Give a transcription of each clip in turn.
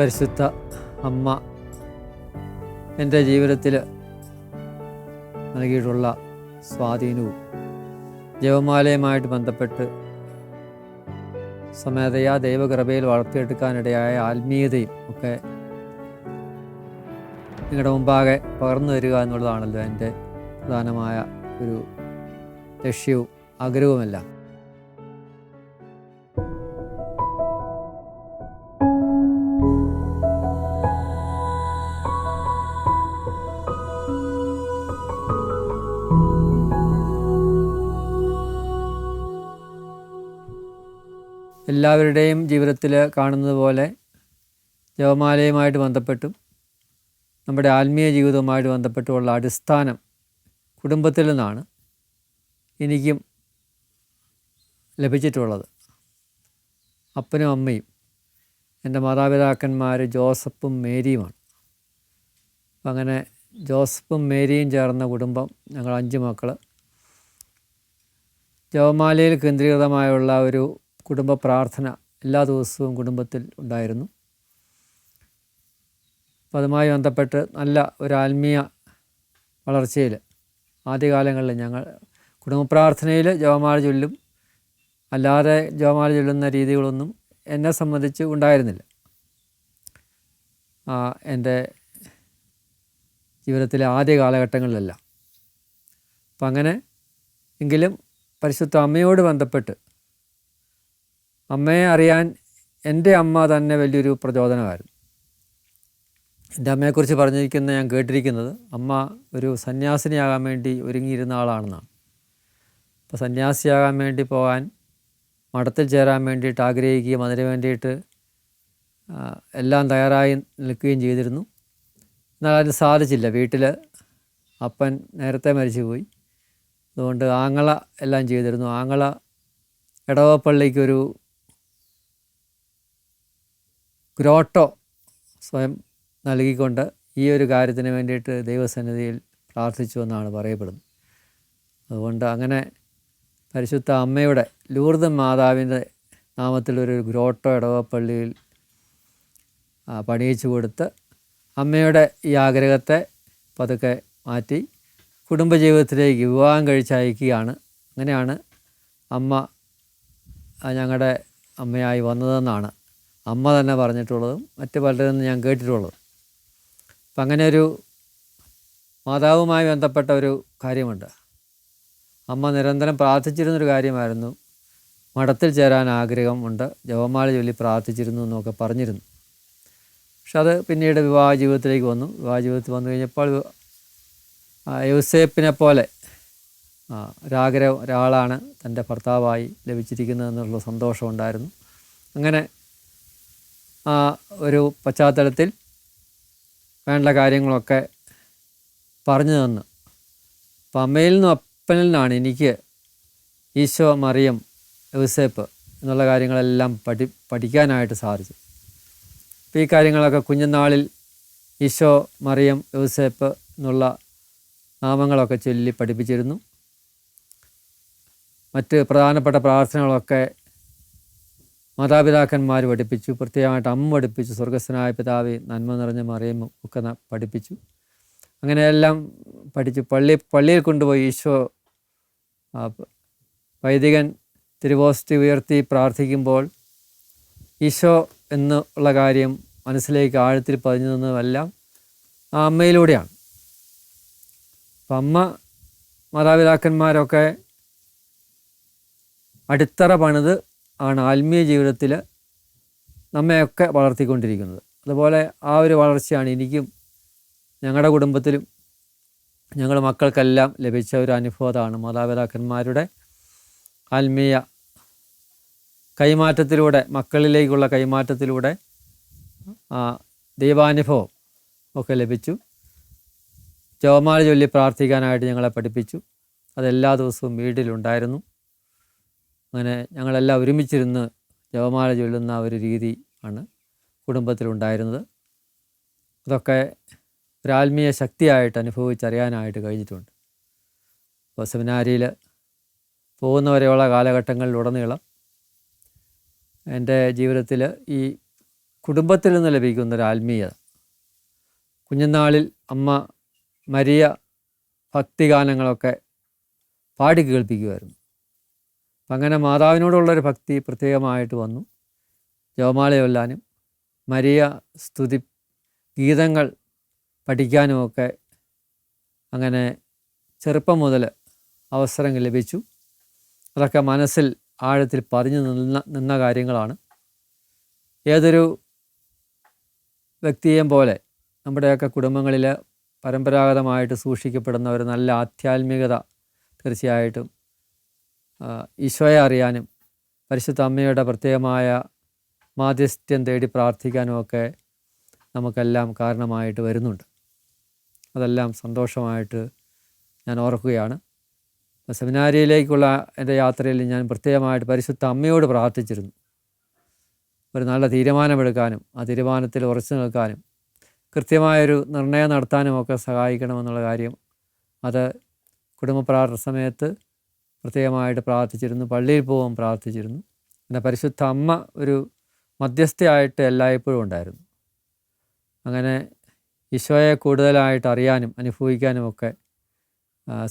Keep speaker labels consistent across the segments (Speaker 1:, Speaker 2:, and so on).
Speaker 1: പരിശുദ്ധ അമ്മ എന്റെ ജീവിതത്തിൽ നൽകിയിട്ടുള്ള സ്വാധീനവും ജപമാലയുമായിട്ട് ബന്ധപ്പെട്ട് സമേതയാ ദൈവകൃപയിൽ വളർത്തിയെടുക്കാനിടയായ ആത്മീയതയും ഒക്കെ നിങ്ങളുടെ മുമ്പാകെ പകർന്നു തരിക എന്നുള്ളതാണല്ലോ എന്റെ പ്രധാനമായ ഒരു ലക്ഷ്യവും ആഗ്രഹവുമെല്ലാം. എല്ലാവരുടെയും ജീവിതത്തിൽ കാണുന്നത് പോലെ ജപമാലയുമായിട്ട് ബന്ധപ്പെട്ടും നമ്മുടെ ആത്മീയ ജീവിതവുമായിട്ട് ബന്ധപ്പെട്ടുമുള്ള അടിസ്ഥാനം കുടുംബത്തിൽ നിന്നാണ് എനിക്കും ലഭിച്ചിട്ടുള്ളത്. അപ്പനും അമ്മയും എന്റെ മാതാപിതാക്കന്മാർ ജോസഫും മേരിയുമാണ്. അപ്പം അങ്ങനെ ജോസഫും മേരിയും ചേർന്ന കുടുംബം ഞങ്ങൾ അഞ്ച് മക്കൾ ജപമാലയിൽ കേന്ദ്രീകൃതമായുള്ള ഒരു കുടുംബ പ്രാർത്ഥന എല്ലാ ദിവസവും കുടുംബത്തിൽ ഉണ്ടായിരുന്നു. അപ്പം അതുമായി ബന്ധപ്പെട്ട് നല്ല ഒരു ആത്മീയ വളർച്ചയിൽ ആദ്യകാലങ്ങളിൽ ഞങ്ങൾ കുടുംബ പ്രാർത്ഥനയിൽ ജപമാല ചൊല്ലും അല്ലാതെ ജപമാല ചൊല്ലുന്ന രീതികളൊന്നും എന്നെ സംബന്ധിച്ച് ഉണ്ടായിരുന്നില്ല. എന്റെ ജീവിതത്തിലെ ആദ്യ കാലഘട്ടങ്ങളിലെല്ലാം. അപ്പം അങ്ങനെ എങ്കിലും പരിശുദ്ധ അമ്മയോട് ബന്ധപ്പെട്ട് അമ്മയെ അറിയാൻ എന്റെ അമ്മ തന്നെ വലിയൊരു പ്രചോദനമായിരുന്നു എന്റെ അമ്മയെക്കുറിച്ച് പറഞ്ഞിരിക്കുന്ന ഞാൻ കേട്ടിരിക്കുന്നത് അമ്മ ഒരു സന്യാസിനിയാകാൻ വേണ്ടി ഒരുങ്ങിയിരുന്ന ആളാണെന്നാണ്. അപ്പോൾ സന്യാസിയാകാൻ വേണ്ടി പോകാൻ മഠത്തിൽ ചേരാൻ വേണ്ടിയിട്ട് ആഗ്രഹിക്കുകയും അതിന് വേണ്ടിയിട്ട് എല്ലാം തയ്യാറായി നിൽക്കുകയും ചെയ്തിരുന്നു. എന്നാൽ അതിന് സാധിച്ചില്ല. വീട്ടിൽ അപ്പൻ നേരത്തെ മരിച്ചുപോയി. അതുകൊണ്ട് ആങ്ങള എല്ലാം ചെയ്തിരുന്നു. ആങ്ങള ഇടവപ്പള്ളിക്കൊരു ഗ്രോട്ടോ സ്വയം നൽകിക്കൊണ്ട് ഈ ഒരു കാര്യത്തിന് വേണ്ടിയിട്ട് ദൈവസന്നിധിയിൽ പ്രാർത്ഥിച്ചു എന്നാണ് പറയപ്പെടുന്നത്. അതുകൊണ്ട് അങ്ങനെ പരിശുദ്ധ അമ്മയുടെ ലൂർദ് മാതാവിന്റെ നാമത്തിലൊരു ഗ്രോട്ടോ ഇടവപ്പള്ളിയിൽ പണിയിച്ചു കൊടുത്ത് അമ്മയുടെ ഈ ആഗ്രഹത്തെ പതുക്കെ മാറ്റി കുടുംബജീവിതത്തിലേക്ക് വിവാഹം കഴിച്ചയക്കുകയാണ്. അങ്ങനെയാണ് അമ്മ ഞങ്ങളുടെ അമ്മയായി വന്നതെന്നാണ് അമ്മ തന്നെ പറഞ്ഞിട്ടുള്ളതും മറ്റ് നിന്ന് ഞാൻ കേട്ടിട്ടുള്ളതും. അപ്പം അങ്ങനെ ഒരു മാതാവുമായി ബന്ധപ്പെട്ട ഒരു കാര്യമുണ്ട്. അമ്മ നിരന്തരം പ്രാർത്ഥിച്ചിരുന്നൊരു കാര്യമായിരുന്നു. മഠത്തിൽ ചേരാൻ ആഗ്രഹമുണ്ട് ജപമാല ചൊല്ലി പ്രാർത്ഥിച്ചിരുന്നു എന്നൊക്കെ പറഞ്ഞിരുന്നു. പക്ഷെ അത് പിന്നീട് വിവാഹ ജീവിതത്തിലേക്ക് വന്നു. വിവാഹ ജീവിതത്തിൽ വന്നു കഴിഞ്ഞപ്പോൾ യൂസേപ്പിനെ പോലെ ഒരാഗ്രഹം ഒരാളാണ് തന്റെ ഭർത്താവായി ലഭിച്ചിരിക്കുന്നത് എന്നുള്ള സന്തോഷമുണ്ടായിരുന്നു അങ്ങനെ ആ ഒരു പശ്ചാത്തലത്തിൽ വേണ്ട കാര്യങ്ങളൊക്കെ പറഞ്ഞു തന്നു. അപ്പം അമ്മയിൽ നിന്നും അപ്പനിൽ നിന്നാണ് എനിക്ക് ഈശോ മറിയം യൂസേപ്പ് എന്നുള്ള കാര്യങ്ങളെല്ലാം പഠി പഠിക്കാനായിട്ട് സാധിച്ചു അപ്പോൾ ഈ കാര്യങ്ങളൊക്കെ കുഞ്ഞുനാളിൽ ഈശോ മറിയം യൂസേപ്പ് എന്നുള്ള നാമങ്ങളൊക്കെ ചൊല്ലി പഠിപ്പിച്ചിരുന്നു. മറ്റ് പ്രധാനപ്പെട്ട പ്രാർത്ഥനകളൊക്കെ മാതാപിതാക്കന്മാർ പഠിപ്പിച്ചു പ്രത്യേകമായിട്ട് അമ്മ പഠിപ്പിച്ചു സ്വർഗസ്വനായ പിതാവെ നന്മ നിറഞ്ഞ മറിയമ്മും ഒക്കെ പഠിപ്പിച്ചു. അങ്ങനെയെല്ലാം പഠിച്ചു. പള്ളി പള്ളിയിൽ കൊണ്ടുപോയി ഈശോ വൈദികൻ തിരുവോസ്തി ഉയർത്തി പ്രാർത്ഥിക്കുമ്പോൾ ഈശോ ഉള്ള കാര്യം മനസ്സിലേക്ക് ആഴത്തിൽ പതിഞ്ഞു നിന്നതെല്ലാം ആ അമ്മയിലൂടെയാണ്. അപ്പം അമ്മ മാതാപിതാക്കന്മാരൊക്കെ അടിത്തറ പണിത് ആണ് ആത്മീയ ജീവിതത്തിൽ നമ്മയൊക്കെ വളർത്തിക്കൊണ്ടിരിക്കുന്നത്. അതുപോലെ ആ ഒരു വളർച്ചയാണ് എനിക്കും ഞങ്ങളുടെ കുടുംബത്തിലും ഞങ്ങളുടെ മക്കൾക്കെല്ലാം ലഭിച്ച ഒരു അനുഭവമാണ് മാതാപിതാക്കന്മാരുടെ ആത്മീയ കൈമാറ്റത്തിലൂടെ മക്കളിലേക്കുള്ള കൈമാറ്റത്തിലൂടെ ദൈവാനുഭവം ഒക്കെ ലഭിച്ചു. ജവമാല ചൊല്ലി പ്രാർത്ഥിക്കാനായിട്ട് ഞങ്ങളെ പഠിപ്പിച്ചു. അതെല്ലാ ദിവസവും വീട്ടിലുണ്ടായിരുന്നു. അങ്ങനെ ഞങ്ങളെല്ലാം ഒരുമിച്ചിരുന്ന് ജപമാല ചൊല്ലുന്ന ഒരു രീതി ആണ് കുടുംബത്തിലുണ്ടായിരുന്നത്. അതൊക്കെ ഒരാത്മീയ ശക്തിയായിട്ട് അനുഭവിച്ചറിയാനായിട്ട് കഴിഞ്ഞിട്ടുണ്ട്. അപ്പോൾ സെമിനാരിയിൽ പോകുന്നവരെയുള്ള കാലഘട്ടങ്ങളിലുടനീളം എന്റെ ജീവിതത്തിൽ ഈ കുടുംബത്തിൽ നിന്ന് ലഭിക്കുന്ന ഒരു ആത്മീയത കുഞ്ഞുനാളിൽ അമ്മ മരിയ ഭക്തിഗാനങ്ങളൊക്കെ പാടി കേൾപ്പിക്കുമായിരുന്നു. അങ്ങനെ മാതാവിനോടുള്ളൊരു ഭക്തി പ്രത്യേകമായിട്ട് വന്നു. ജപമാല ചൊല്ലാനും മരിയ സ്തുതി ഗീതങ്ങൾ പഠിക്കാനുമൊക്കെ അങ്ങനെ ചെറുപ്പം മുതൽ അവസരം ലഭിച്ചു. അതൊക്കെ മനസ്സിൽ ആഴത്തിൽ പതിഞ്ഞു നിന്ന നിന്ന കാര്യങ്ങളാണ്. ഏതൊരു വ്യക്തിയെയും പോലെ നമ്മുടെയൊക്കെ കുടുംബങ്ങളിൽ പരമ്പരാഗതമായിട്ട് സൂക്ഷിക്കപ്പെടുന്ന ഒരു നല്ല ആധ്യാത്മികത തീർച്ചയായിട്ടും ഈശോയെ അറിയാനും പരിശുദ്ധ അമ്മയുടെ പ്രത്യേകമായ മാധ്യസ്ഥ്യം തേടി പ്രാർത്ഥിക്കാനും ഒക്കെ നമുക്കെല്ലാം കാരണമായിട്ട് വരുന്നുണ്ട്. അതെല്ലാം സന്തോഷമായിട്ട് ഞാൻ ഓർക്കുകയാണ്. സെമിനാരിയിലേക്കുള്ള എന്റെ യാത്രയിൽ ഞാൻ പ്രത്യേകമായിട്ട് പരിശുദ്ധ അമ്മയോട് പ്രാർത്ഥിച്ചിരുന്നു. ഒരു നല്ല തീരുമാനമെടുക്കാനും ആ തീരുമാനത്തിൽ ഉറച്ചു നിൽക്കാനും കൃത്യമായൊരു നിർണയം നടത്താനും ഒക്കെ സഹായിക്കണമെന്നുള്ള കാര്യം അത് കുടുംബ പ്രാർത്ഥന സമയത്ത് പ്രത്യേകമായിട്ട് പ്രാർത്ഥിച്ചിരുന്നു പള്ളിയിൽ പോകാൻ പ്രാർത്ഥിച്ചിരുന്നു. പിന്നെ പരിശുദ്ധ അമ്മ ഒരു മധ്യസ്ഥയായിട്ട് എല്ലായ്പ്പോഴും ഉണ്ടായിരുന്നു. അങ്ങനെ ഈശോയെ കൂടുതലായിട്ട് അറിയാനും അനുഭവിക്കാനും ഒക്കെ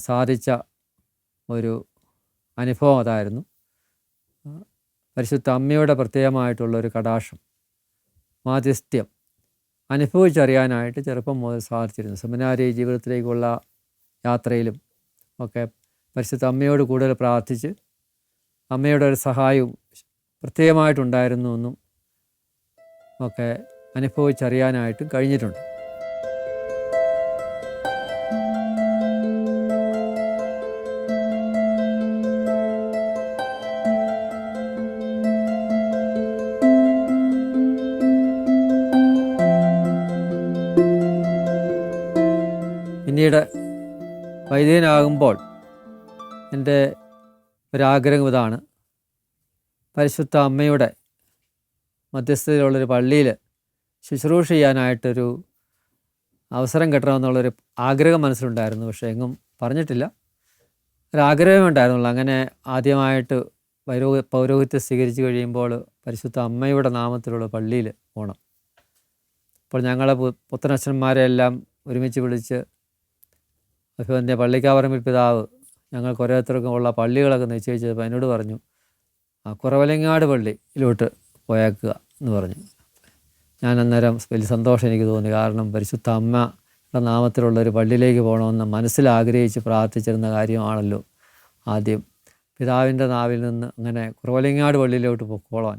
Speaker 1: സാധിച്ച ഒരു അനുഭവം അതായിരുന്നു. പരിശുദ്ധ അമ്മയുടെ പ്രത്യേകമായിട്ടുള്ള ഒരു കടാക്ഷം മാധ്യസ്ഥ്യം അനുഭവിച്ചറിയാനായിട്ട് ചെറുപ്പം മുതൽ സാധിച്ചിരുന്നു. സെമിനാരി ജീവിതത്തിലേക്കുള്ള യാത്രയിലും ഒക്കെ പരിശുദ്ധ അമ്മയോട് കൂടുതൽ പ്രാർത്ഥിച്ച് അമ്മയുടെ ഒരു സഹായവും പ്രത്യേകമായിട്ടുണ്ടായിരുന്നു എന്നും ഒക്കെ അനുഭവിച്ചറിയാനായിട്ടും കഴിഞ്ഞിട്ടുണ്ട്. പിന്നീട് വൈദികനാകുമ്പോൾ എന്റെ ഒരാഗ്രഹം ഇതാണ്. പരിശുദ്ധ അമ്മയുടെ മധ്യസ്ഥതയിലുള്ളൊരു പള്ളിയിൽ ശുശ്രൂഷ ചെയ്യാനായിട്ടൊരു അവസരം കിട്ടണമെന്നുള്ളൊരു ആഗ്രഹം മനസ്സിലുണ്ടായിരുന്നു. പക്ഷേ എങ്ങും പറഞ്ഞിട്ടില്ല. ഒരാഗ്രഹമേ ഉണ്ടായിരുന്നുള്ളൂ. അങ്ങനെ ആദ്യമായിട്ട് പൗരോ പൗരോഹിത്യം സ്വീകരിച്ച് കഴിയുമ്പോൾ പരിശുദ്ധ അമ്മയുടെ നാമത്തിലുള്ള പള്ളിയിൽ പോകണം. അപ്പോൾ ഞങ്ങളെ പുത്തനച്ഛന്മാരെ എല്ലാം ഒരുമിച്ച് വിളിച്ച് അഭിവന്യ പള്ളിക്കാവറമ്പിൽ പിതാവ് ഞങ്ങൾക്ക് ഓരോരുത്തർക്കും ഉള്ള പള്ളികളൊക്കെ നിശ്ചയിച്ചപ്പോൾ എന്നോട് പറഞ്ഞു ആ കുറവലങ്ങാട് പള്ളിയിലോട്ട് പോയേക്കുക എന്ന് പറഞ്ഞു. ഞാൻ അന്നേരം വലിയ സന്തോഷം എനിക്ക് തോന്നി. കാരണം പരിശുദ്ധ അമ്മയുടെ നാമത്തിലുള്ള ഒരു പള്ളിയിലേക്ക് പോകണമെന്ന് മനസ്സിൽ ആഗ്രഹിച്ച് പ്രാർത്ഥിച്ചിരുന്ന കാര്യമാണല്ലോ ആദ്യം. പിതാവിന്റെ നാവിൽ നിന്ന് അങ്ങനെ കുറവലങ്ങാട് പള്ളിയിലോട്ട് പോകോളാൻ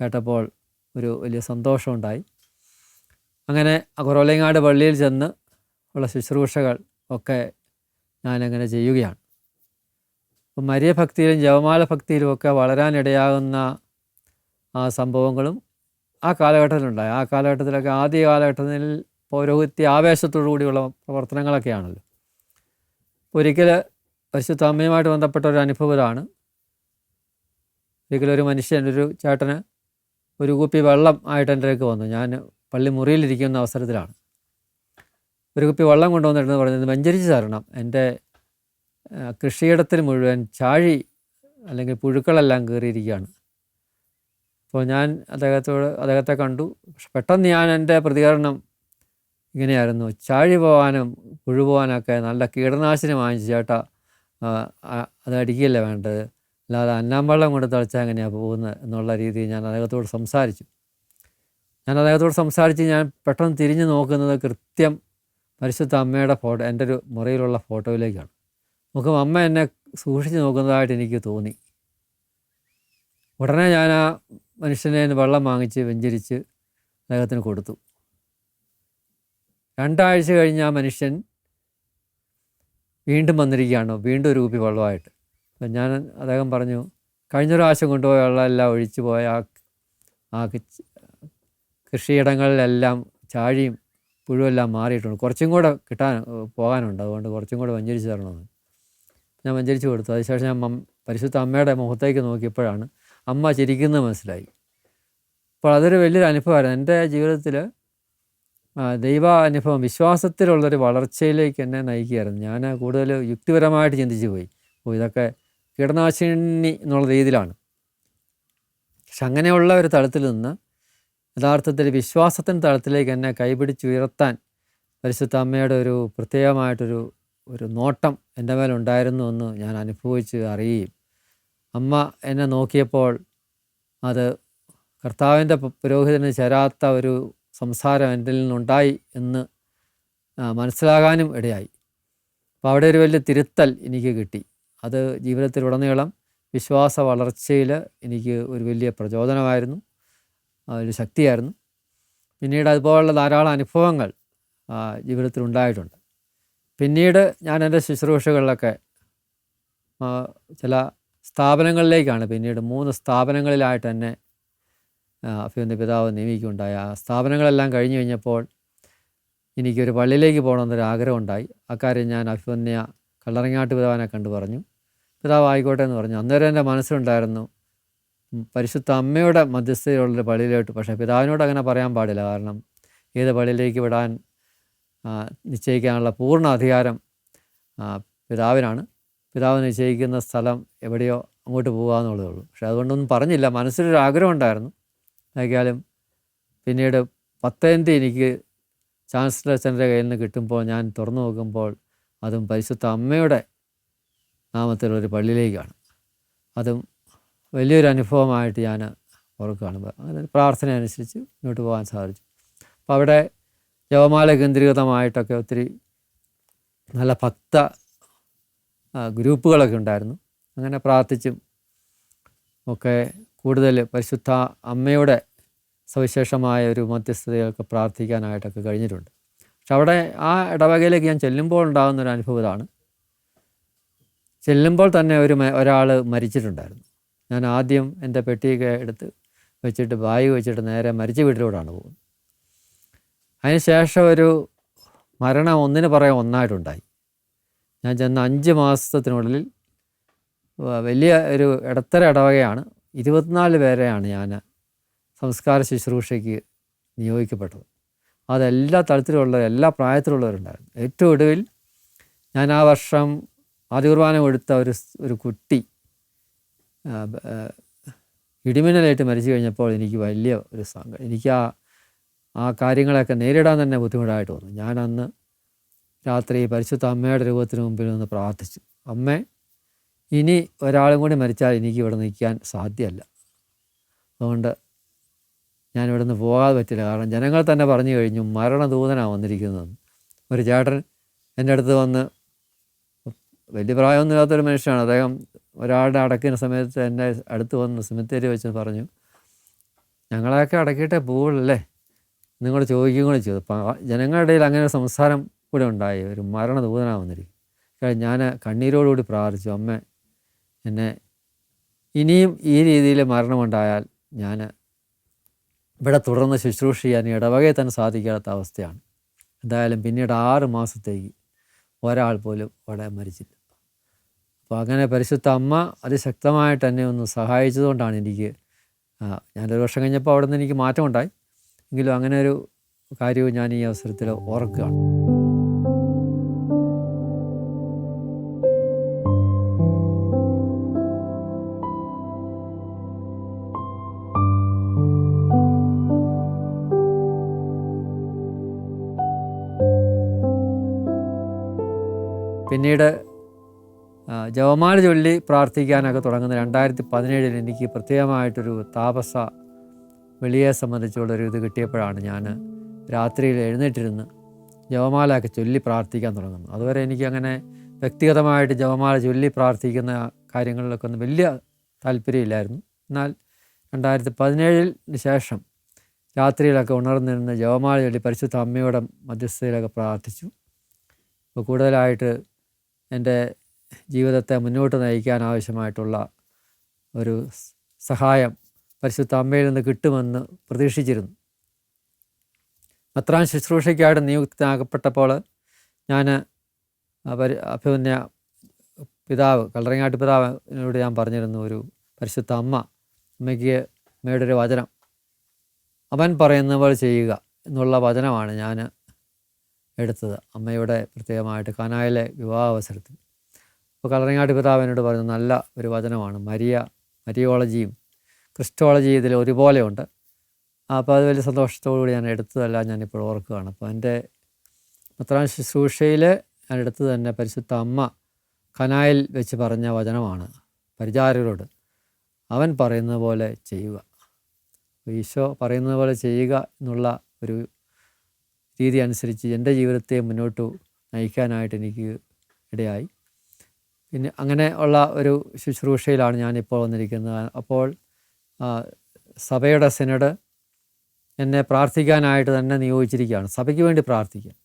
Speaker 1: കേട്ടപ്പോൾ ഒരു വലിയ സന്തോഷമുണ്ടായി അങ്ങനെ കുറവലങ്ങാട് പള്ളിയിൽ ചെന്ന് ഉള്ള ശുശ്രൂഷകൾ ഒക്കെ ഞാനങ്ങനെ ചെയ്യുകയാണ്. മരിയ ഭക്തിയിലും ജവമാല ഭക്തിയിലും ഒക്കെ വളരാനിടയാകുന്ന ആ സംഭവങ്ങളും ആ കാലഘട്ടത്തിലുണ്ടായി. ആ കാലഘട്ടത്തിലൊക്കെ ആദ്യ കാലഘട്ടത്തിൽ പൗരോഹിത്യ ആവേശത്തോടു കൂടിയുള്ള പ്രവർത്തനങ്ങളൊക്കെയാണല്ലോ. ഒരിക്കൽ പരിശുദ്ധ അമ്മയുമായിട്ട് ബന്ധപ്പെട്ട ഒരു അനുഭവമാണ്. ഒരിക്കലൊരു മനുഷ്യൻ ഒരു ചേട്ടന് ഒരു കുപ്പി വെള്ളം ആയിട്ട് എന്റെ അടുക്ക് വന്നു. ഞാൻ പള്ളി മുറിയിലിരിക്കുന്ന അവസരത്തിലാണ്. ഒരു കുപ്പി വെള്ളം കൊണ്ടുവന്നിട്ടെന്ന് പറഞ്ഞത് വെഞ്ചരിച്ച് തരണം. എന്റെ കൃഷിയിടത്തിൽ മുഴുവൻ ചാഴി അല്ലെങ്കിൽ പുഴുക്കളെല്ലാം കയറിയിരിക്കുകയാണ് അപ്പോൾ ഞാൻ അദ്ദേഹത്തോട് അദ്ദേഹത്തെ കണ്ടു. പക്ഷെ പെട്ടെന്ന് ഞാൻ എന്റെ പ്രതികരണം ഇങ്ങനെയായിരുന്നു. ചാഴി പോകാനും പുഴു പോകാനൊക്കെ നല്ല കീടനാശിനി വാങ്ങിച്ച ചേട്ടാ അത് അടിക്കുകയല്ലേ വേണ്ടത്? അല്ലാതെ അന്നാമ്പള്ളം കൊണ്ട് തളിച്ചാൽ എങ്ങനെയാണ് പോകുന്നത് എന്നുള്ള രീതിയിൽ ഞാൻ അദ്ദേഹത്തോട് സംസാരിച്ചു. ഞാൻ അദ്ദേഹത്തോട് സംസാരിച്ച് ഞാൻ പെട്ടെന്ന് തിരിഞ്ഞു നോക്കുന്നത് കൃത്യം പരിശുദ്ധ അമ്മയുടെ ഫോട്ടോ എന്റെ ഒരു മുറിയിലുള്ള ഫോട്ടോയിലേക്കാണ്. നോക്കുമ്പോൾ അമ്മ എന്നെ സൂക്ഷിച്ച് നോക്കുന്നതായിട്ട് എനിക്ക് തോന്നി. ഉടനെ ഞാൻ ആ മനുഷ്യനെ വെള്ളം വാങ്ങിച്ച് വെഞ്ചരിച്ച് അദ്ദേഹത്തിന് കൊടുത്തു. രണ്ടാഴ്ച കഴിഞ്ഞ് ആ മനുഷ്യൻ വീണ്ടും വന്നിരിക്കുകയാണ്. വീണ്ടും ഒരു കുപ്പി വെള്ളമായിട്ട്. അപ്പം ഞാൻ അദ്ദേഹം പറഞ്ഞു കഴിഞ്ഞ പ്രാവശ്യം കൊണ്ടുപോയ വെള്ളമെല്ലാം ഒഴിച്ചു പോയ ആ ആ കൃഷിയിടങ്ങളിലെല്ലാം ചാഴിയും പുഴുവെല്ലാം മാറിയിട്ടുണ്ട്. കുറച്ചും കൂടെ കിട്ടാൻ പോകാനുണ്ട്. അതുകൊണ്ട് കുറച്ചും കൂടെ വഞ്ചരിച്ച് തരണമെന്ന്. ഞാൻ വഞ്ചരിച്ച് കൊടുത്തു. അതിനുശേഷം ഞാൻ പരിശുദ്ധ അമ്മയുടെ മുഖത്തേക്ക് നോക്കിയപ്പോഴാണ് അമ്മ ചിരിക്കുന്നത് മനസ്സിലായി. അപ്പോൾ അതൊരു വലിയൊരു അനുഭവമായിരുന്നു. എന്റെ ജീവിതത്തിൽ ദൈവ അനുഭവം വിശ്വാസത്തിലുള്ളൊരു വളർച്ചയിലേക്ക് എന്നെ നയിക്കുകയായിരുന്നു. ഞാൻ കൂടുതൽ യുക്തിപരമായിട്ട് ചിന്തിച്ചു പോയി. ഓ ഇതൊക്കെ കീടനാശിനി എന്നുള്ള രീതിയിലാണ്. പക്ഷെ അങ്ങനെയുള്ള ഒരു തലത്തിൽ നിന്ന് യഥാർത്ഥത്തിൽ വിശ്വാസത്തിന്റെ തലത്തിലേക്ക് എന്നെ കൈപിടിച്ചുയർത്താൻ പരിശുദ്ധ അമ്മയുടെ ഒരു പ്രത്യേകമായിട്ടൊരു ഒരു നോട്ടം എന്റെ മേലുണ്ടായിരുന്നു എന്ന് ഞാൻ അനുഭവിച്ച് അറിയുകയും അമ്മ എന്നെ നോക്കിയപ്പോൾ അത് കർത്താവിന്റെ പുരോഹിതന് ചേരാത്ത ഒരു സംസാരം എന്റെ നിന്നുണ്ടായി എന്ന് മനസ്സിലാകാനും ഇടയായി. അപ്പോൾ അവിടെ ഒരു വലിയ തിരുത്തൽ എനിക്ക് കിട്ടി. അത് ജീവിതത്തിലുടനീളം വിശ്വാസ വളർച്ചയിൽ എനിക്ക് ഒരു വലിയ പ്രചോദനമായിരുന്നു ഒരു ശക്തിയായിരുന്നു. പിന്നീട് അതുപോലുള്ള ധാരാളം അനുഭവങ്ങൾ ജീവിതത്തിൽ ഉണ്ടായിട്ടുണ്ട് പിന്നീട് ഞാൻ എന്റെ ശുശ്രൂഷകളിലൊക്കെ ചില സ്ഥാപനങ്ങളിലേക്കാണ് പിന്നീട് മൂന്ന് സ്ഥാപനങ്ങളിലായിട്ട് എന്നെ ആ, അഭിവന്യ പിതാവ് നിയമിക്കുകയുണ്ടായി. ആ സ്ഥാപനങ്ങളെല്ലാം കഴിഞ്ഞു കഴിഞ്ഞപ്പോൾ എനിക്കൊരു പള്ളിയിലേക്ക് പോകണമെന്നൊരു ആഗ്രഹമുണ്ടായി. അക്കാര്യം ഞാൻ അഭിപന്യ കള്ളറങ്ങാട്ട് പിതാവിനെ കണ്ടു പറഞ്ഞു. പിതാവ് ആയിക്കോട്ടെ എന്ന് പറഞ്ഞു. അന്നേരം എന്റെ മനസ്സിലുണ്ടായിരുന്നു പരിശുദ്ധ അമ്മയുടെ മധ്യസ്ഥതയുള്ളൊരു പള്ളിയിലോട്ട് പക്ഷേ പിതാവിനോട് അങ്ങനെ പറയാൻ പാടില്ല. കാരണം ഏത് പള്ളിയിലേക്ക് വിടാൻ നിശ്ചയിക്കാനുള്ള പൂർണ അധികാരം പിതാവിനാണ്. പിതാവ് നിശ്ചയിക്കുന്ന സ്ഥലം എവിടെയോ അങ്ങോട്ട് പോകാമെന്നുള്ളതേ ഉള്ളൂ. പക്ഷേ അതുകൊണ്ടൊന്നും പറഞ്ഞില്ല. മനസ്സിലൊരു ആഗ്രഹം ഉണ്ടായിരുന്നു നോക്കിയാലും പിന്നീട് പത്താം തീയതി എനിക്ക് ചാൻസലർ അച്ഛന്റെ കയ്യിൽ നിന്ന് കിട്ടുമ്പോൾ ഞാൻ തുറന്നു നോക്കുമ്പോൾ അതും പരിശുദ്ധ അമ്മയുടെ നാമത്തിലൊരു പള്ളിയിലേക്കാണ്. അതും വലിയൊരു അനുഭവമായിട്ട് ഞാൻ ഓർക്കുകയാണ്. അങ്ങനെ പ്രാർത്ഥന അനുസരിച്ച് മുന്നോട്ട് പോകാൻ സാധിച്ചു. അപ്പോൾ അവിടെ ജപമാല കേന്ദ്രീകൃതമായിട്ടൊക്കെ ഒത്തിരി നല്ല ഭക്ത ഗ്രൂപ്പുകളൊക്കെ ഉണ്ടായിരുന്നു. അങ്ങനെ പ്രാർത്ഥിച്ചും ഒക്കെ കൂടുതൽ പരിശുദ്ധ അമ്മയുടെ സവിശേഷമായ ഒരു മധ്യസ്ഥതയൊക്കെ പ്രാർത്ഥിക്കാനായിട്ടൊക്കെ കഴിഞ്ഞിട്ടുണ്ട്. പക്ഷെ അവിടെ ആ ഇടവകയിലേക്ക് ഞാൻ ചെല്ലുമ്പോൾ ഉണ്ടാകുന്ന ഒരു അനുഭവം ഇതാണ്. ചെല്ലുമ്പോൾ തന്നെ ഒരു ഒരാൾ മരിച്ചിട്ടുണ്ടായിരുന്നു. ഞാൻ ആദ്യം എന്റെ പെട്ടിയൊക്കെ എടുത്ത് വെച്ചിട്ട് ബാഗ് വെച്ചിട്ട് നേരെ മരിച്ച വീട്ടിലൂടെയാണ് പോകുന്നത്. അതിന് ശേഷം ഒരു മരണം ഒന്നിന് പറയാൻ ഒന്നായിട്ടുണ്ടായി. ഞാൻ ചെന്ന അഞ്ച് മാസത്തിനുള്ളിൽ വലിയ ഒരു ഇടത്തര ഇടവകയാണ്. ഇരുപത്തിനാല് പേരെയാണ് ഞാൻ സംസ്കാര ശുശ്രൂഷയ്ക്ക് നിയോഗിക്കപ്പെട്ടത്. അതെല്ലാ തലത്തിലുള്ളവർ എല്ലാ പ്രായത്തിലുള്ളവരുണ്ടായിരുന്നു. ഏറ്റവും ഒടുവിൽ ഞാൻ ആ വർഷം ആദ്യകുർബാന എടുത്ത ഒരു ഒരു കുട്ടി ഇടിമിന്നലായിട്ട് മരിച്ചു കഴിഞ്ഞപ്പോൾ എനിക്ക് വലിയ ഒരു സങ്കടം എനിക്ക് ആ ആ കാര്യങ്ങളെയൊക്കെ നേരിടാൻ തന്നെ ബുദ്ധിമുട്ടായിട്ട് വന്നു. ഞാൻ അന്ന് രാത്രി പരിശുദ്ധ അമ്മയുടെ രൂപത്തിന് മുമ്പിൽ നിന്ന് പ്രാർത്ഥിച്ചു. അമ്മേ ഇനി ഒരാളും കൂടി മരിച്ചാൽ എനിക്ക് ഇവിടെ നിൽക്കാൻ സാധ്യമല്ല. അതുകൊണ്ട് ഞാൻ ഇവിടെ നിന്ന് പോകാതെ പറ്റില്ല. കാരണം ജനങ്ങൾ തന്നെ പറഞ്ഞു കഴിഞ്ഞു മരണദൂതനാണ് വന്നിരിക്കുന്നത്. ഒരു ചേട്ടൻ എന്റെ അടുത്ത് വന്ന് വലിയ പ്രായമൊന്നും ഇല്ലാത്തൊരു മനുഷ്യനാണ്. അദ്ദേഹം ഒരാളുടെ അടക്കുന്ന സമയത്ത് എന്റെ അടുത്ത് വന്ന് സിമിത്തേരി വെച്ച് പറഞ്ഞു ഞങ്ങളെയൊക്കെ അടക്കിയിട്ടേ പോവുള്ളല്ലേ നിങ്ങൾ ചോദിക്കുകയും കൂടി ചെയ്തു. അപ്പം ജനങ്ങളുടെ ഇടയിൽ അങ്ങനെ ഒരു സംസാരം കൂടെ ഉണ്ടായി. ഒരു മരണ ദൂതനാണ് വന്നിരിക്കും ഞാൻ കണ്ണീരോടുകൂടി പ്രാർത്ഥിച്ചു. അമ്മ എന്നെ ഇനിയും ഈ രീതിയിൽ മരണമുണ്ടായാൽ ഞാൻ ഇവിടെ തുടർന്ന് ശുശ്രൂഷ ചെയ്യാൻ ഇടവകയിൽ തന്നെ സാധിക്കാത്ത അവസ്ഥയാണ്. എന്തായാലും പിന്നീട് ആറ് മാസത്തേക്ക് ഒരാൾ പോലും അവിടെ മരിച്ചില്ല. അപ്പോൾ അങ്ങനെ പരിശുദ്ധ അമ്മ അതിശക്തമായിട്ട് എന്നെ ഒന്ന് സഹായിച്ചതുകൊണ്ടാണ് എനിക്ക് ഞാനൊരു വർഷം കഴിഞ്ഞപ്പോൾ അവിടെ നിന്ന് എനിക്ക് മാറ്റമുണ്ടായി. എങ്കിലും അങ്ങനെ ഒരു കാര്യവും ഞാൻ ഈ അവസരത്തിൽ ഓർക്കുകയാണ്. പിന്നീട് ജവമാല ചൊല്ലി പ്രാർത്ഥിക്കാനൊക്കെ തുടങ്ങുന്ന രണ്ടായിരത്തി പതിനേഴിൽ എനിക്ക് പ്രത്യേകമായിട്ടൊരു താപസ വെളിയെ സംബന്ധിച്ചുള്ളൊരു ഇത് കിട്ടിയപ്പോഴാണ് ഞാൻ രാത്രിയിൽ എഴുന്നേറ്റിരുന്ന് ജപമാലയൊക്കെ ചൊല്ലി പ്രാർത്ഥിക്കാൻ തുടങ്ങുന്നത്. അതുവരെ എനിക്കങ്ങനെ വ്യക്തിഗതമായിട്ട് ജപമാല ചൊല്ലി പ്രാർത്ഥിക്കുന്ന കാര്യങ്ങളിലൊക്കെ ഒന്നും വലിയ താല്പര്യമില്ലായിരുന്നു. എന്നാൽ രണ്ടായിരത്തി പതിനേഴിന് ശേഷം രാത്രിയിലൊക്കെ ഉണർന്നിരുന്ന് ജപമാല ചൊല്ലി പരിശുദ്ധ അമ്മയുടെ മധ്യസ്ഥയിലൊക്കെ പ്രാർത്ഥിച്ചു. അപ്പോൾ കൂടുതലായിട്ട് എന്റെ ജീവിതത്തെ മുന്നോട്ട് നയിക്കാൻ ആവശ്യമായിട്ടുള്ള ഒരു സഹായം പരിശുദ്ധ അമ്മയിൽ നിന്ന് കിട്ടുമെന്ന് പ്രതീക്ഷിച്ചിരുന്നു. മെത്രാൻ ശുശ്രൂഷയ്ക്കായിട്ട് നിയുക്തനാകപ്പെട്ടപ്പോൾ ഞാൻ അഭിമന്യ പിതാവ് കല്ലറങ്ങാട്ട് പിതാവിനോട് ഞാൻ പറഞ്ഞിരുന്നു ഒരു പരിശുദ്ധ അമ്മ അമ്മയ്ക്ക് അമ്മയുടെ ഒരു വചനം. അവൻ പറയുന്നവൾ ചെയ്യുക എന്നുള്ള വചനമാണ് ഞാൻ എടുത്തത് അമ്മയുടെ പ്രത്യേകമായിട്ട് കനായിലെ വിവാഹാവസരത്തിൽ. അപ്പോൾ കളറങ്ങാട്ട് പിതാവ് എന്നോട് പറഞ്ഞു നല്ല ഒരു വചനമാണ്. മരിയ മരിയോളജിയും ക്രിസ്റ്റോളജിയും ഇതിൽ ഒരുപോലെയുണ്ട്. അപ്പോൾ അത് വലിയ സന്തോഷത്തോടുകൂടി ഞാൻ എടുത്തതല്ല ഞാനിപ്പോൾ ഓർക്കുകയാണ്. അപ്പോൾ എന്റെ പത്രാം ശുശ്രൂഷയിൽ ഞാൻ എടുത്തത് തന്നെ പരിശുദ്ധ അമ്മ കനായിൽ വെച്ച് പറഞ്ഞ വചനമാണ്. പരിചാരകരോട് അവൻ പറയുന്ന പോലെ ചെയ്യുക. ഈശോ പറയുന്ന പോലെ ചെയ്യുക എന്നുള്ള ഒരു രീതി അനുസരിച്ച് എന്റെ ജീവിതത്തെ മുന്നോട്ട് നയിക്കാനായിട്ട് എനിക്ക് ഇടയായി. പിന്നെ അങ്ങനെ ഉള്ള ഒരു ശുശ്രൂഷയിലാണ് ഞാനിപ്പോൾ വന്നിരിക്കുന്നത്. അപ്പോൾ സഭയുടെ സെനഡ് എന്നെ പ്രാർത്ഥിക്കാനായിട്ട് തന്നെ നിയോഗിച്ചിരിക്കുകയാണ്. സഭയ്ക്ക് വേണ്ടി പ്രാർത്ഥിക്കാൻ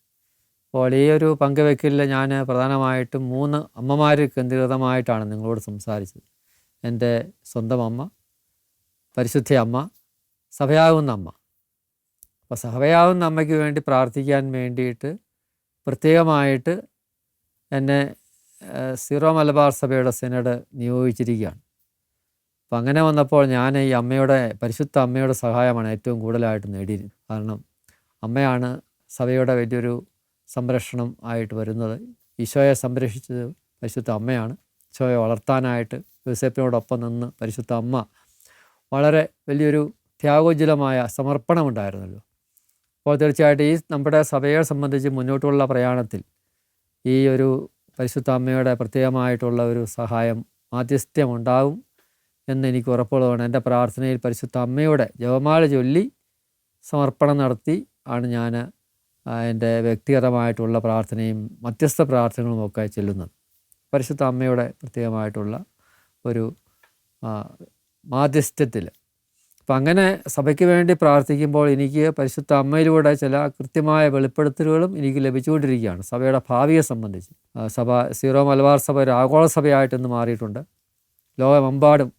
Speaker 1: അപ്പോൾ ഈ ഒരു പങ്കുവെക്കലിൽ ഞാൻ പ്രധാനമായിട്ടും മൂന്ന് അമ്മമാർ കേന്ദ്രീകൃതമായിട്ടാണ് നിങ്ങളോട് സംസാരിച്ചത്? എന്റെ സ്വന്തം അമ്മ പരിശുദ്ധ അമ്മ സഭയാകുന്ന അമ്മ. അപ്പോൾ സഭയാകുന്ന അമ്മയ്ക്ക് വേണ്ടി പ്രാർത്ഥിക്കാൻ വേണ്ടിയിട്ട് പ്രത്യേകമായിട്ട് എന്നെ സീറോ മലബാർ സഭയുടെ സെനഡ് നിയോഗിച്ചിരിക്കുകയാണ്. അപ്പം അങ്ങനെ വന്നപ്പോൾ ഞാൻ ഈ അമ്മയുടെ പരിശുദ്ധ അമ്മയുടെ സഹായമാണ് ഏറ്റവും കൂടുതലായിട്ട് നേടിയത്. കാരണം അമ്മയാണ് സഭയുടെ വലിയൊരു സംരക്ഷണം ആയിട്ട് വരുന്നത്. ഈശോയെ സംരക്ഷിച്ചത് പരിശുദ്ധ അമ്മയാണ്. ഈശോയെ വളർത്താനായിട്ട് യൂസേപ്പിനോടൊപ്പം നിന്ന് പരിശുദ്ധ അമ്മ വളരെ വലിയൊരു ത്യാഗോജ്വലമായ സമർപ്പണമുണ്ടായിരുന്നല്ലോ. അപ്പോൾ തീർച്ചയായിട്ടും ഈ നമ്മുടെ സഭയെ സംബന്ധിച്ച് മുന്നോട്ടുള്ള പ്രയാണത്തിൽ ഈ ഒരു പരിശുദ്ധ അമ്മയുടെ പ്രത്യേകമായിട്ടുള്ള ഒരു സഹായം മാധ്യസ്ഥ്യമുണ്ടാകും എന്ന് എനിക്ക് ഉറപ്പുള്ളതാണ്. എന്റെ പ്രാർത്ഥനയിൽ പരിശുദ്ധ അമ്മയുടെ ജപമാല ചൊല്ലി സമർപ്പണം നടത്തി ആണ് ഞാൻ എന്റെ വ്യക്തിഗതമായിട്ടുള്ള പ്രാർത്ഥനയും മധ്യസ്ഥ പ്രാർത്ഥനകളും ഒക്കെ ചെല്ലുന്നത്. പരിശുദ്ധ അമ്മയുടെ പ്രത്യേകമായിട്ടുള്ള ഒരു മാധ്യസ്ഥ്യത്തിൽ അപ്പം അങ്ങനെ സഭയ്ക്ക് വേണ്ടി പ്രാർത്ഥിക്കുമ്പോൾ എനിക്ക് പരിശുദ്ധ അമ്മയിലൂടെ ചില കൃത്യമായ വെളിപ്പെടുത്തലുകളും എനിക്ക് ലഭിച്ചുകൊണ്ടിരിക്കുകയാണ്. സഭയുടെ ഭാവിയെ സംബന്ധിച്ച്. സഭ സീറോ മലബാർ സഭ ഒരു ആഗോള സഭയായിട്ട് ഇന്ന് മാറിയിട്ടുണ്ട്. ലോകമെമ്പാടും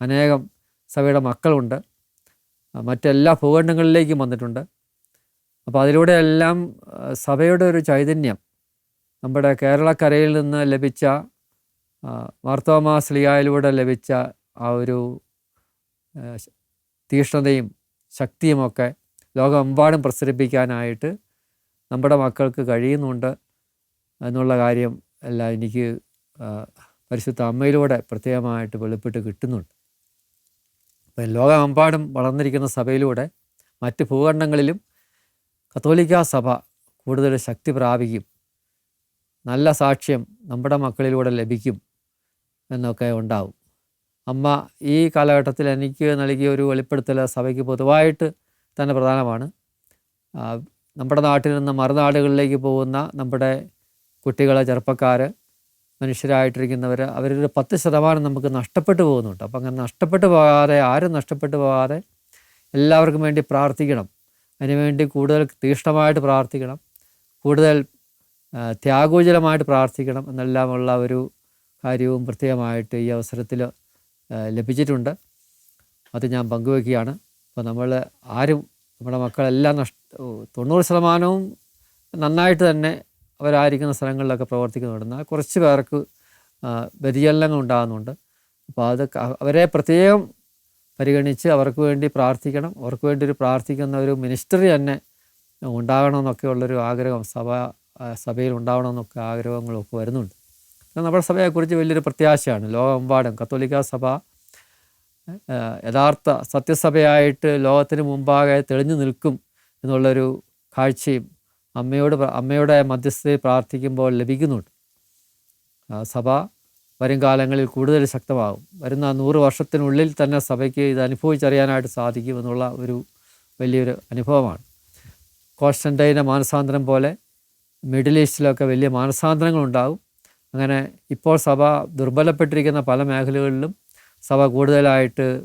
Speaker 1: അനേകം സഭയുടെ മക്കളുണ്ട്. മറ്റെല്ലാ ഭൂഖണ്ഡങ്ങളിലേക്കും വന്നിട്ടുണ്ട്. അപ്പോൾ അതിലൂടെ എല്ലാം ആ, സഭയുടെ ഒരു ചൈതന്യം നമ്മുടെ കേരളക്കരയിൽ നിന്ന് ലഭിച്ച വാർത്തോമാസ്ലിയായിലൂടെ ലഭിച്ച ആ ഒരു തീഷ്ണതയും ശക്തിയുമൊക്കെ ലോകമെമ്പാടും പ്രസരിപ്പിക്കാനായിട്ട് നമ്മുടെ മക്കൾക്ക് കഴിയുന്നുണ്ട് എന്നുള്ള കാര്യം എല്ലാം എനിക്ക് പരിശുദ്ധ അമ്മയിലൂടെ പ്രത്യേകമായിട്ട് വെളിപ്പെട്ട് കിട്ടുന്നുണ്ട്. അപ്പം ലോകമെമ്പാടും വളർന്നിരിക്കുന്ന സഭയിലൂടെ മറ്റ് ഭൂഖണ്ഡങ്ങളിലും കത്തോലിക്ക സഭ കൂടുതൽ ശക്തി പ്രാപിക്കും. നല്ല സാക്ഷ്യം നമ്മുടെ മക്കളിലൂടെ ലഭിക്കും എന്നൊക്കെ ഉണ്ടാവും. അമ്മ ഈ കാലഘട്ടത്തിൽ എനിക്ക് നൽകിയ ഒരു വെളിപ്പെടുത്തൽ സഭയ്ക്ക് പൊതുവായിട്ട് തന്നെ പ്രധാനമാണ്. നമ്മുടെ നാട്ടിൽ നിന്ന് മറുനാടുകളിലേക്ക് പോകുന്ന നമ്മുടെ കുട്ടികളെ ചെറുപ്പക്കാർ മനുഷ്യരായിട്ടിരിക്കുന്നവർ അവരൊരു പത്ത് ശതമാനം നമുക്ക് നഷ്ടപ്പെട്ടു പോകുന്നുണ്ട്. അപ്പം അങ്ങനെ നഷ്ടപ്പെട്ടു പോകാതെ ആരും നഷ്ടപ്പെട്ടു പോകാതെ എല്ലാവർക്കും വേണ്ടി പ്രാർത്ഥിക്കണം. അതിനുവേണ്ടി കൂടുതൽ തീഷ്ണമായിട്ട് പ്രാർത്ഥിക്കണം. കൂടുതൽ ആ, ത്യാഗോജലമായിട്ട് പ്രാർത്ഥിക്കണം എന്നെല്ലാമുള്ള ഒരു കാര്യവും പ്രത്യേകമായിട്ട് ഈ അവസരത്തിൽ ലഭിച്ചിട്ടുണ്ട്. അത് ഞാൻ പങ്കുവെക്കുകയാണ്. അപ്പോൾ നമ്മൾ ആരും നമ്മുടെ മക്കളെല്ലാം നഷ്ട തൊണ്ണൂറ് ശതമാനവും നന്നായിട്ട് തന്നെ അവരായിരിക്കുന്ന സ്ഥലങ്ങളിലൊക്കെ പ്രവർത്തിക്കുന്നുണ്ട് എന്നാൽ കുറച്ച് പേർക്ക് വ്യതിചലനങ്ങൾ ഉണ്ടാകുന്നുണ്ട്. അപ്പോൾ അത് അവരെ പ്രത്യേകം പരിഗണിച്ച് അവർക്ക് വേണ്ടി പ്രാർത്ഥിക്കണം. അവർക്ക് വേണ്ടി ഒരു പ്രാർത്ഥിക്കുന്ന ഒരു മിനിസ്റ്ററി തന്നെ ഉണ്ടാകണമെന്നൊക്കെ ഉള്ളൊരു ആഗ്രഹം സഭ സഭയിൽ ഉണ്ടാവണമെന്നൊക്കെ ആഗ്രഹങ്ങളൊക്കെ വരുന്നുണ്ട്. നമ്മുടെ സഭയെക്കുറിച്ച് വലിയൊരു പ്രത്യാശയാണ്. ലോകമെമ്പാടും കത്തോലിക്ക സഭ യഥാർത്ഥ സത്യസഭയായിട്ട് ലോകത്തിന് മുമ്പാകെ തെളിഞ്ഞു നിൽക്കും എന്നുള്ളൊരു കാഴ്ചയും അമ്മയോട് അമ്മയുടെ മധ്യസ്ഥതയിൽ പ്രാർത്ഥിക്കുമ്പോൾ ലഭിക്കുന്നുണ്ട്. സഭ വരും കാലങ്ങളിൽ കൂടുതൽ ശക്തമാകും. വരുന്ന നൂറ് വർഷത്തിനുള്ളിൽ തന്നെ സഭയ്ക്ക് ഇത് അനുഭവിച്ചറിയാനായിട്ട് സാധിക്കും എന്നുള്ള ഒരു വലിയൊരു അനുഭവമാണ്. കോൺസ്റ്റന്റൈന്റെ മാനസാന്തരം പോലെ മിഡിൽ ഈസ്റ്റിലൊക്കെ വലിയ മാനസാന്തരങ്ങളുണ്ടാകും. അങ്ങനെ ഇപ്പോൾ സഭ ദുർബലപ്പെട്ടിരിക്കുന്ന പല മേഖലകളിലും സഭ കൂടുതലായിട്ട്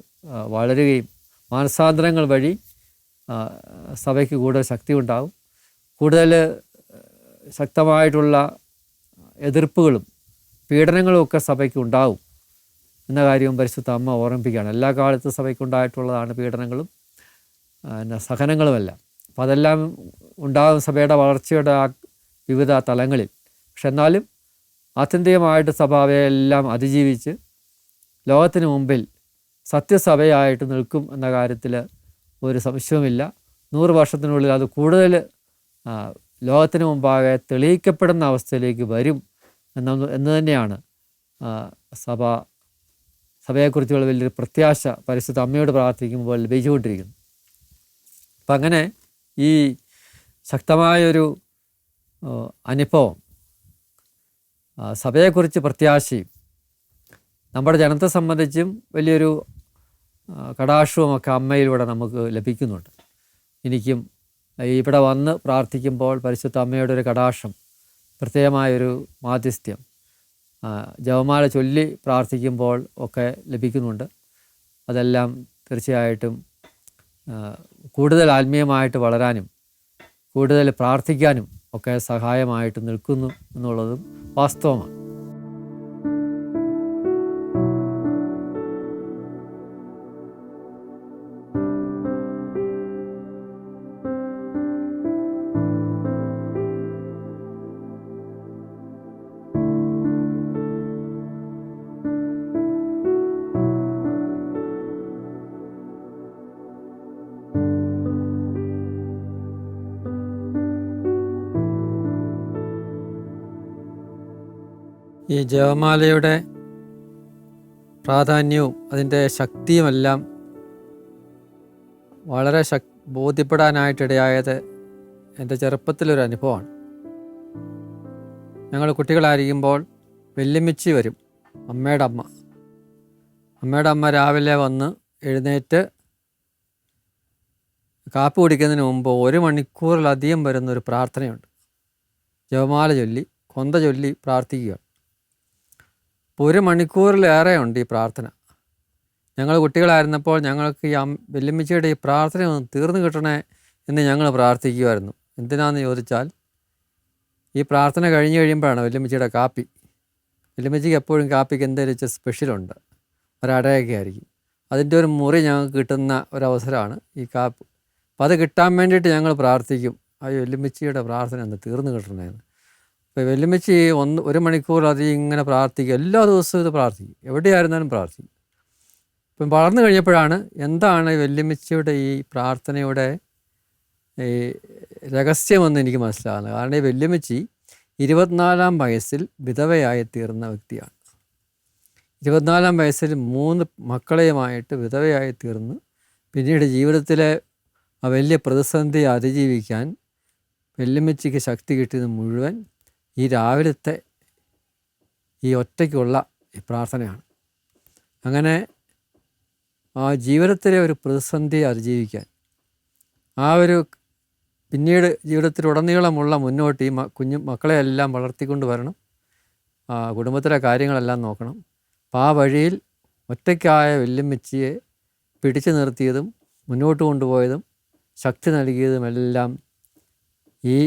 Speaker 1: വളരുകയും മാനസാന്തരങ്ങൾ വഴി സഭയ്ക്ക് കൂടുതൽ ശക്തി ഉണ്ടാകും കൂടുതൽ ശക്തമായിട്ടുള്ള എതിർപ്പുകളും പീഡനങ്ങളും ഒക്കെ സഭയ്ക്ക് ഉണ്ടാവും എന്ന കാര്യവും പരിശുദ്ധ അമ്മ ഓർമ്മിപ്പിക്കുകയാണ്. എല്ലാ കാലത്തും സഭയ്ക്കുണ്ടായിട്ടുള്ളതാണ് പീഡനങ്ങളും പിന്നെ സഹനങ്ങളുമെല്ലാം. അപ്പം അതെല്ലാം ഉണ്ടാകും സഭയുടെ വളർച്ചയുടെ ആ വിവിധ തലങ്ങളിൽ. പക്ഷെ എന്നാലും ആത്യന്തികമായിട്ട് സഭ അവയെല്ലാം അതിജീവിച്ച് ലോകത്തിന് മുമ്പിൽ സത്യസഭയായിട്ട് നിൽക്കും എന്ന കാര്യത്തിൽ ഒരു സംശയവുമില്ല. നൂറ് വർഷത്തിനുള്ളിൽ അത് കൂടുതൽ ലോകത്തിന് മുമ്പാകെ തെളിയിക്കപ്പെടുന്ന അവസ്ഥയിലേക്ക് വരും എന്ന എന്ന് തന്നെയാണ് സഭ സഭയെക്കുറിച്ചുള്ള വലിയൊരു പ്രത്യാശ പരിശുദ്ധ അമ്മയോട് പ്രാർത്ഥിക്കുമ്പോൾ ലഭിച്ചുകൊണ്ടിരിക്കുന്നു. അപ്പം അങ്ങനെ ഈ ശക്തമായൊരു അനുഭവം സഭയെക്കുറിച്ച് പ്രത്യാശയും നമ്മുടെ ജനത്തെ സംബന്ധിച്ചും വലിയൊരു കടാക്ഷവുമൊക്കെ അമ്മയിലൂടെ നമുക്ക് ലഭിക്കുന്നുണ്ട്. എനിക്കും ഇവിടെ വന്ന് പ്രാർത്ഥിക്കുമ്പോൾ പരിശുദ്ധ അമ്മയുടെ ഒരു കടാക്ഷം പ്രത്യേകമായൊരു മാധ്യസ്ഥ്യം ജവമാല ചൊല്ലി പ്രാർത്ഥിക്കുമ്പോൾ ഒക്കെ ലഭിക്കുന്നുണ്ട്. അതെല്ലാം തീർച്ചയായിട്ടും കൂടുതൽ ആത്മീയമായിട്ട് വളരാനും കൂടുതൽ പ്രാർത്ഥിക്കാനും ഒക്കെ സഹായമായിട്ട് നിൽക്കുന്നു എന്നുള്ളതും വാസ്തവമാണ്. ജപമാലയുടെ പ്രാധാന്യവും അതിന്റെ ശക്തിയുമെല്ലാം വളരെ ശക് ബോധ്യപ്പെടാനായിട്ടിടയായത് എന്റെ ചെറുപ്പത്തിലൊരു അനുഭവമാണ്. ഞങ്ങൾ കുട്ടികളായിരിക്കുമ്പോൾ വെല്ലുമിച്ചി വരും അമ്മയുടെ അമ്മ. അമ്മയുടെ അമ്മ രാവിലെ വന്ന് എഴുന്നേറ്റ് കാപ്പി കുടിക്കുന്നതിന് മുമ്പ് ഒരു മണിക്കൂറിലധികം വരുന്നൊരു പ്രാർത്ഥനയുണ്ട്. ജപമാല ചൊല്ലി കൊന്ത ചൊല്ലി പ്രാർത്ഥിക്കുക ഒരു മണിക്കൂറിലേറെ ഉണ്ട് ഈ പ്രാർത്ഥന. ഞങ്ങൾ കുട്ടികളായിരുന്നപ്പോൾ ഞങ്ങൾക്ക് ഈ വെല്ലുമ്മിച്ചിയുടെ ഈ പ്രാർത്ഥന ഒന്ന് തീർന്നു കിട്ടണേ എന്ന് ഞങ്ങൾ പ്രാർത്ഥിക്കുമായിരുന്നു എന്തിനാന്ന് ചോദിച്ചാൽ ഈ പ്രാർത്ഥന കഴിഞ്ഞ് കഴിയുമ്പോഴാണ് വെല്ലുമ്മിച്ചിയുടെ കാപ്പി. വെല്ലുമ്മിച്ചിക്ക് എപ്പോഴും കാപ്പിക്ക് എന്തെങ്കിലും സ്പെഷ്യലുണ്ട്. ഒരടയൊക്കെ ആയിരിക്കും. അതിന്റെ ഒരു മുറി ഞങ്ങൾക്ക് കിട്ടുന്ന ഒരവസരമാണ് ഈ കാപ്പ്. അപ്പോൾ അത് കിട്ടാൻ വേണ്ടിയിട്ട് ഞങ്ങൾ പ്രാർത്ഥിക്കും. ആ വെല്ലുമ്മിച്ചിയുടെ പ്രാർത്ഥന ഒന്ന് തീർന്നു കിട്ടണേന്ന്. ഇപ്പോൾ വെല്ലുമിച്ച് ഒന്ന് ഒരു മണിക്കൂർ അത് ഇങ്ങനെ പ്രാർത്ഥിക്കുക എല്ലാ ദിവസവും ഇത് പ്രാർത്ഥിക്കും. എവിടെയായിരുന്നാലും പ്രാർത്ഥിക്കും. ഇപ്പം വളർന്നു കഴിഞ്ഞപ്പോഴാണ് എന്താണ് വെല്ലുമിച്ചയുടെ ഈ പ്രാർത്ഥനയുടെ ഈ രഹസ്യമെന്ന് എനിക്ക് മനസ്സിലാകുന്നത്. കാരണം ഈ വെല്ലുമിച്ചി ഇരുപത്തിനാലാം വയസ്സിൽ വിധവയായി തീർന്ന വ്യക്തിയാണ്. ഇരുപത്തിനാലാം വയസ്സിൽ മൂന്ന് മക്കളെയുമായിട്ട് വിധവയായി തീർന്ന് പിന്നീട് ജീവിതത്തിലെ ആ വലിയ പ്രതിസന്ധി അതിജീവിക്കാൻ വെല്ലുമിച്ചിക്ക് ശക്തി കിട്ടിയത് മുഴുവൻ ഈ രാവിലത്തെ ഈ ഒറ്റയ്ക്കുള്ള ഈ പ്രാർത്ഥനയാണ്. അങ്ങനെ ആ ജീവിതത്തിലെ ഒരു പ്രതിസന്ധി അതിജീവിക്കാൻ ആ ഒരു പിന്നീട് ജീവിതത്തിലുടനീളമുള്ള മുന്നോട്ട് ഈ കുഞ്ഞു മക്കളെയെല്ലാം വളർത്തിക്കൊണ്ട് വരണം. കുടുംബത്തിലെ കാര്യങ്ങളെല്ലാം നോക്കണം. അപ്പം ആ വഴിയിൽ ഒറ്റയ്ക്കായ വെല്ലുമിച്ചിയെ പിടിച്ചു നിർത്തിയതും മുന്നോട്ട് കൊണ്ടുപോയതും ശക്തി നൽകിയതുമെല്ലാം ഈ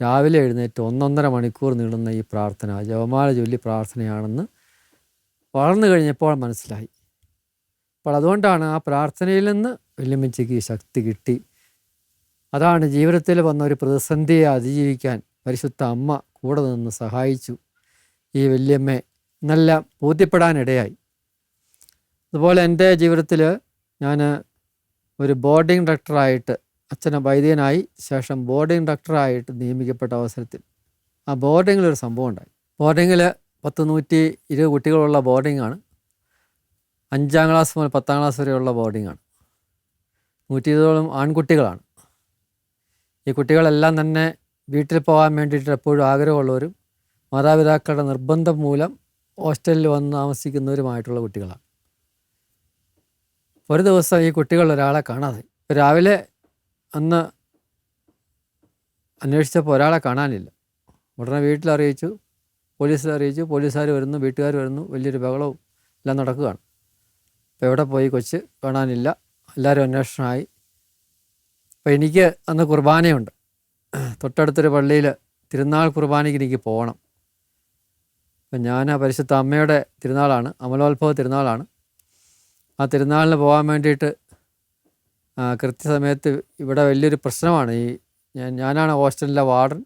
Speaker 1: രാവിലെ എഴുന്നേറ്റ് ഒന്നൊന്നര മണിക്കൂർ നീളുന്ന ഈ പ്രാർത്ഥന ജപമാല ചൊല്ലി പ്രാർത്ഥനയാണെന്ന് വളർന്നു കഴിഞ്ഞപ്പോൾ മനസ്സിലായി. അപ്പോൾ അതുകൊണ്ടാണ് ആ പ്രാർത്ഥനയിൽ നിന്ന് വെല്ലുമിച്ചയ്ക്ക് ശക്തി കിട്ടി. അതാണ് ജീവിതത്തിൽ വന്ന ഒരു പ്രതിസന്ധിയെ അതിജീവിക്കാൻ പരിശുദ്ധ അമ്മ കൂടെ നിന്ന് സഹായിച്ചു. ഈ വല്യമ്മയെ നല്ല ബോധ്യപ്പെടാനിടയായി. അതുപോലെ എന്റെ ജീവിതത്തിൽ ഞാൻ ഒരു ബോർഡിംഗ് ഡയറക്ടറായിട്ട് അച്ഛനെ വൈദ്യനായി ശേഷം ബോർഡിംഗ് ഡയറക്ടറായിട്ട് നിയമിക്കപ്പെട്ട അവസരത്തിൽ ആ ബോർഡിങ്ങിൽ ഒരു സംഭവം ഉണ്ടായി. ബോർഡിങ്ങിൽ പത്ത് നൂറ്റി ഇരുപത് കുട്ടികളുള്ള ബോർഡിങ്ങാണ് അഞ്ചാം ക്ലാസ് മുതൽ പത്താം ക്ലാസ് വരെയുള്ള ബോർഡിങ്ങാണ് നൂറ്റി ഇരുപതോളം ആൺകുട്ടികളാണ്. ഈ കുട്ടികളെല്ലാം തന്നെ വീട്ടിൽ പോകാൻ വേണ്ടിയിട്ട് എപ്പോഴും ആഗ്രഹമുള്ളവരും മാതാപിതാക്കളുടെ നിർബന്ധം മൂലം ഹോസ്റ്റലിൽ വന്ന് താമസിക്കുന്നവരുമായിട്ടുള്ള കുട്ടികളാണ്. ഒരു ദിവസം ഈ കുട്ടികൾ ഒരാളെ കാണാതെ രാവിലെ അന്ന് അന്വേഷിച്ചപ്പോൾ ഒരാളെ കാണാനില്ല. ഉടനെ വീട്ടിൽ അറിയിച്ചു പോലീസിൽ അറിയിച്ചു. പോലീസുകാർ വരുന്നു വീട്ടുകാർ വരുന്നു. വലിയൊരു ബഹളവും എല്ലാം നടക്കുകയാണ്. അപ്പോൾ എവിടെ പോയി കൊച്ച് കാണാനില്ല. എല്ലാവരും അന്വേഷണമായി അപ്പോൾ എനിക്ക് അന്ന് കുർബാനയുണ്ട്. തൊട്ടടുത്തൊരു പള്ളിയിൽ തിരുനാൾ കുർബാനയ്ക്ക് എനിക്ക് പോകണം. അപ്പം ഞാൻ ആ പരിശുദ്ധ അമ്മയുടെ തിരുനാളാണ് അമലോത്ഭവ തിരുനാളാണ്. ആ തിരുനാളിന് പോകാൻ വേണ്ടിയിട്ട് കൃത്യസമയത്ത് ഇവിടെ വലിയൊരു പ്രശ്നമാണ്. ഈ ഞാൻ ഞാനാണ് ഹോസ്റ്റലിലെ വാർഡൻ.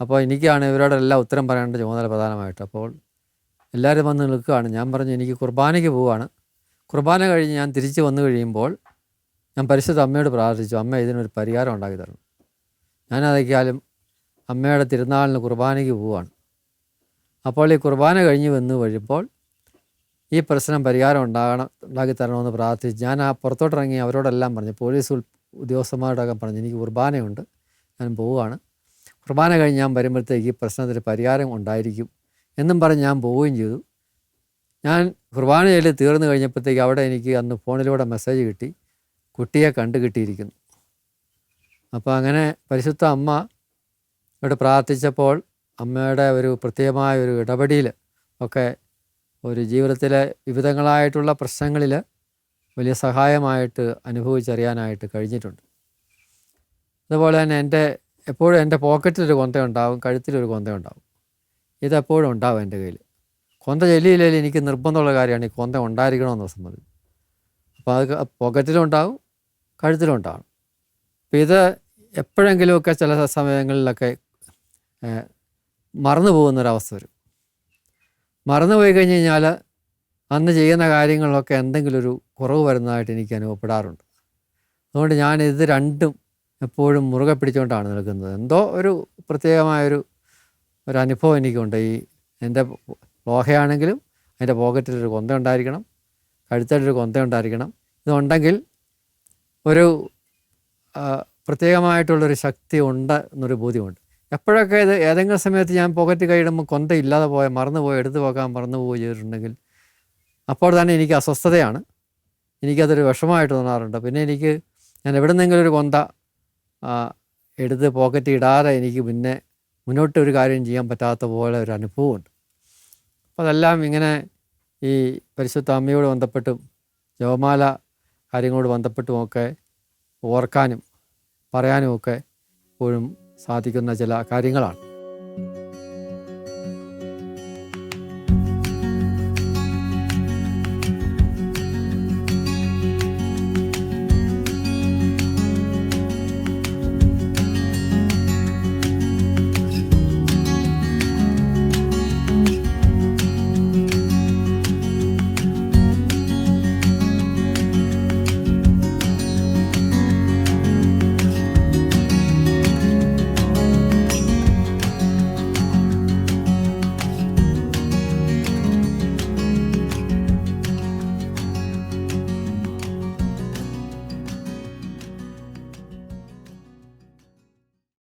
Speaker 1: അപ്പോൾ എനിക്കാണ് ഇവരോടെല്ലാം ഉത്തരം പറയേണ്ട ചുമതല പ്രധാനമായിട്ട്. അപ്പോൾ എല്ലാവരും വന്ന് നിൽക്കുകയാണ്. ഞാൻ പറഞ്ഞു എനിക്ക് കുർബാനയ്ക്ക് പോവുകയാണ്. കുർബാന കഴിഞ്ഞ് ഞാൻ തിരിച്ച് വന്നു കഴിയുമ്പോൾ ഞാൻ പരിശുദ്ധ അമ്മയോട് പ്രാർത്ഥിച്ചു. അമ്മ ഇതിനൊരു പരിഹാരം ഉണ്ടാക്കി തരണം. ഞാനതൊക്കെയാലും അമ്മയുടെ തിരുനാളിന് കുർബാനയ്ക്ക് പോവുകയാണ്. അപ്പോൾ ഈ കുർബാന കഴിഞ്ഞ് വന്നു കഴിയുമ്പോൾ ഈ പ്രശ്നം പരിഹാരം ഉണ്ടാകണം ഉണ്ടാക്കി തരണമെന്ന് പ്രാർത്ഥിച്ച് ഞാൻ ആ പുറത്തോട്ടിറങ്ങി അവരോടെല്ലാം പറഞ്ഞു. പോലീസ് ഉദ്യോഗസ്ഥന്മാരോടൊക്കെ പറഞ്ഞു എനിക്ക് കുർബാനയുണ്ട് ഞാൻ പോവുകയാണ്. കുർബാന കഴിഞ്ഞ് ഞാൻ വരുമ്പോഴത്തേക്ക് ഈ പ്രശ്നത്തിന് പരിഹാരം ഉണ്ടായിരിക്കും. എന്നും പറഞ്ഞ് ഞാൻ പോവുകയും ചെയ്തു. ഞാൻ കുർബാന ചെയ്യൽ തീർന്നു കഴിഞ്ഞപ്പോഴത്തേക്ക് അവിടെ എനിക്ക് അന്ന് ഫോണിലൂടെ മെസ്സേജ് കിട്ടി. കുട്ടിയെ കണ്ടു കിട്ടിയിരിക്കുന്നു. അപ്പോൾ അങ്ങനെ പരിശുദ്ധ അമ്മ ഇവിടെ പ്രാർത്ഥിച്ചപ്പോൾ അമ്മയുടെ ഒരു പ്രത്യേകമായ ഒരു ഇടപെടിയിൽ ഒക്കെ ഒരു ജീവിതത്തിലെ വിവിധങ്ങളായിട്ടുള്ള പ്രശ്നങ്ങളിൽ വലിയ സഹായമായിട്ട് അനുഭവിച്ചറിയാനായിട്ട് കഴിഞ്ഞിട്ടുണ്ട്. അതുപോലെ തന്നെ എന്റെ എപ്പോഴും എന്റെ പോക്കറ്റിലൊരു കൊന്ത ഉണ്ടാവും കഴുത്തിലൊരു കൊന്ത ഉണ്ടാവും ഇതെപ്പോഴും ഉണ്ടാവും എന്റെ കയ്യിൽ കൊന്ത ചെല്ലിയില്ലെങ്കിൽ എനിക്ക് നിർബന്ധമുള്ള കാര്യമാണ് ഈ കൊന്ത ഉണ്ടായിരിക്കണമെന്ന് സംബന്ധിച്ച് അപ്പോൾ അത് പോക്കറ്റിലും ഉണ്ടാവും കഴുത്തിലും ഉണ്ടാവും അപ്പോൾ ഇത് എപ്പോഴെങ്കിലുമൊക്കെ ചില സമയങ്ങളിലൊക്കെ മറന്നു പോകുന്നൊരവസ്ഥ വരും. മറന്നു പോയി കഴിഞ്ഞ് കഴിഞ്ഞാൽ അന്ന് ചെയ്യുന്ന കാര്യങ്ങളിലൊക്കെ എന്തെങ്കിലും ഒരു കുറവ് വരുന്നതായിട്ട് എനിക്ക് അനുഭവപ്പെടാറുണ്ട്. അതുകൊണ്ട് ഞാൻ ഇത് രണ്ടും എപ്പോഴും മുറുകെ പിടിച്ചുകൊണ്ടാണ് നിൽക്കുന്നത്. എന്തോ ഒരു പ്രത്യേകമായൊരു ഒരു അനുഭവം എനിക്കുണ്ട്. ഈ എന്റെ ലോഹയാണെങ്കിലും അതിന്റെ പോക്കറ്റിലൊരു കൊന്ത ഉണ്ടായിരിക്കണം കഴുത്തലൊരു കൊന്ത ഉണ്ടായിരിക്കണം ഇതുണ്ടെങ്കിൽ ഒരു പ്രത്യേകമായിട്ടുള്ളൊരു ശക്തി ഉണ്ട് എന്നൊരു ബോധ്യമുണ്ട്. എപ്പോഴൊക്കെ ഇത് ഏതെങ്കിലും സമയത്ത് ഞാൻ പോക്കറ്റ് കൈയിടുമ്പോൾ കൊന്ത ഇല്ലാതെ പോയ മറന്നു പോയി എടുത്തു പോകാൻ മറന്നു പോയി ചെയ്തിട്ടുണ്ടെങ്കിൽ അപ്പോൾ തന്നെ എനിക്ക് അസ്വസ്ഥതയാണ്. എനിക്കതൊരു വിഷമമായിട്ട് തോന്നാറുണ്ട്. പിന്നെ എനിക്ക് ഞാൻ എവിടെ നിന്നെങ്കിലും ഒരു കൊന്ത എടുത്ത് പോക്കറ്റ് ഇടാതെ എനിക്ക് പിന്നെ മുന്നോട്ട് ഒരു കാര്യം ചെയ്യാൻ പറ്റാത്ത പോലെ ഒരു അനുഭവമുണ്ട്. അപ്പോൾ അതെല്ലാം ഇങ്ങനെ ഈ പരിശുദ്ധ അമ്മയോട് ബന്ധപ്പെട്ടും ജപമാല കാര്യങ്ങളോട് ബന്ധപ്പെട്ടുമൊക്കെ ഓർക്കാനും പറയാനുമൊക്കെ എപ്പോഴും സാധിക്കുന്ന ചില കാര്യങ്ങളാണ്.